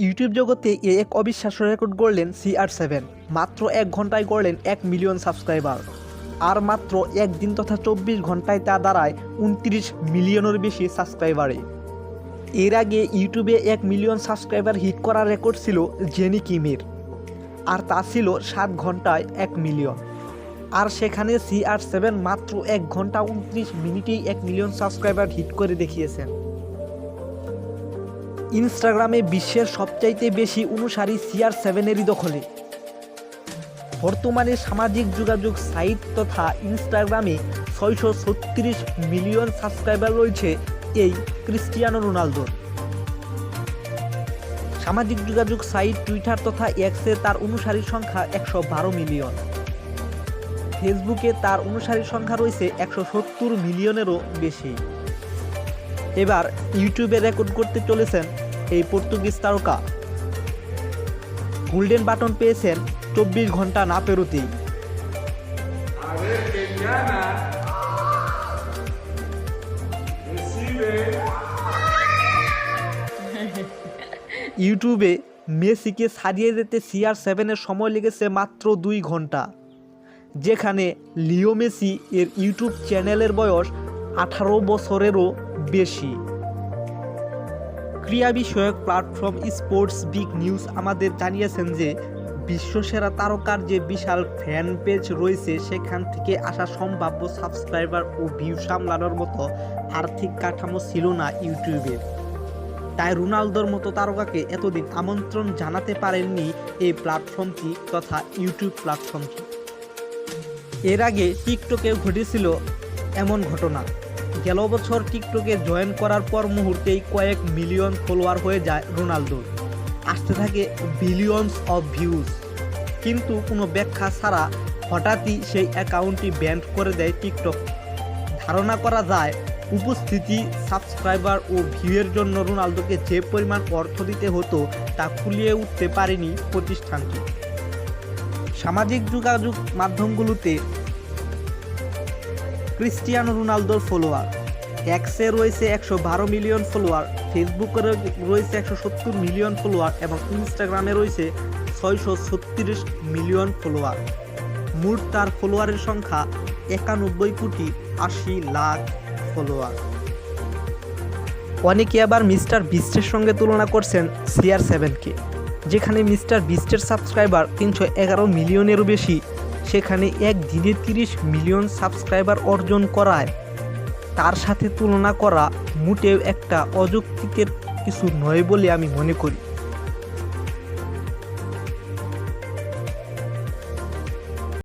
YouTube জগতে এ এক অবিশ্বাস্য রেকর্ড গড়লেন সি আর সেভেন মাত্র এক ঘন্টায় গড়লেন এক মিলিয়ন সাবস্ক্রাইবার। আর মাত্র একদিন তথা চব্বিশ ঘন্টায় তা দাঁড়ায় উনত্রিশ মিলিয়নের বেশি সাবস্ক্রাইবারে। এর আগে ইউটিউবে এক মিলিয়ন সাবস্ক্রাইবার হিট করার রেকর্ড ছিল জেনি কিমের। আর তা ছিল সাত ঘন্টায় এক মিলিয়ন। আর সেখানে সি আর সেভেন মাত্র এক ঘণ্টা উনত্রিশ মিনিটেই এক মিলিয়ন সাবস্ক্রাইবার হিট করে দেখিয়েছেন। ইনস্টাগ্রামে বিশ্বের সবচাইতে বেশি অনুসারী সিআর সেভেনেরই দখলে। বর্তমানে সামাজিক যোগাযোগ সাইট তথা ইনস্টাগ্রামে ছয়শো ছত্রিশ মিলিয়ন সাবস্ক্রাইবার রয়েছে এই ক্রিস্টিয়ানো রোনালদোর। সামাজিক যোগাযোগ সাইট টুইটার তথা এক্সে তার অনুসারীর সংখ্যা একশো বারো মিলিয়ন। ফেসবুকে তার অনুসারীর সংখ্যা রয়েছে একশো সত্তর মিলিয়নেরও বেশি। এবার ইউটিউবে রেকর্ড করতে চলেছেন এই পর্তুগিজ তারকা গোল্ডেন বাটন পেয়েছেন চব্বিশ ঘণ্টা না পেরোতেই. ইউটিউবে মেসিকে ছাড়িয়ে যেতে সিআর সেভেনের সময় লেগেছে মাত্র দুই ঘণ্টা যেখানে লিও মেসি এর ইউটিউব চ্যানেলের বয়স আঠারো বছরেরও বেশি। ক্রীড়া বিষয়ক প্ল্যাটফর্ম স্পোর্টস বিগ নিউজ আমাদের জানিয়েছেন যে, বিশ্বসেরা তারকার যে বিশাল ফ্যান পেজ রয়েছে, সেখান থেকে আসা সম্ভাব্য সাবস্ক্রাইবার ও ভিউ সামলানোর মতো আর্থিক কাঠামো ছিল না ইউটিউবের তাই রোনালদোর মতো তারকাকে এতদিন আমন্ত্রণ জানাতে পারেননি এই প্ল্যাটফর্মটি তথা ইউটিউব প্ল্যাটফর্মটি। এর আগে টিকটকে ঘটেছিল এমন ঘটনা। গেল বছর টিকটকে জয়েন করার পর মুহূর্তেই কয়েক মিলিয়ন ফলোয়ার হয়ে যায় রোনালদোর। আসতে থাকে বিলিয়নস অফ ভিউজ কিন্তু কোনো ব্যাখ্যা ছাড়া হঠাৎই সেই অ্যাকাউন্টটি ব্যান্ড করে দেয় টিকটক। ধারণা করা যায়, উপস্থিতি, সাবস্ক্রাইবার ও ভিউয়ের জন্য রোনালদোকে যে পরিমাণ অর্থ দিতে হতো তা খুলিয়ে উঠতে পারেনি প্রতিষ্ঠানটি। সামাজিক যোগাযোগ মাধ্যমগুলোতে ক্রিস্টিয়ানো রোনালদোর ফলোয়ার। এক্সে রয়েছে একশো বারো মিলিয়ন ফলোয়ার, ফেসবুকে রয়েছে একশো সত্তর মিলিয়ন ফলোয়ার এবং ইনস্টাগ্রামে রয়েছে ছয়শো ছত্রিশ মিলিয়ন ফলোয়ার। মোট তার ফলোয়ারের সংখ্যা একানব্বই কোটি আশি লাখ ফলোয়ার। অনেকে আবার মিস্টার বিস্টের সঙ্গে তুলনা করছেন সিআর সেভেনকে, যেখানে মিস্টার বিস্টের সাবস্ক্রাইবার তিনশো এগারো মিলিয়নেরও বেশি। সেখানে এক দিনে তিরিশ মিলিয়ন সাবস্ক্রাইবার অর্জন করায়। তার সাথে তুলনা করা মোটেও একটা অযৌক্তিকের কিছু নয় বলে আমি মনে করি।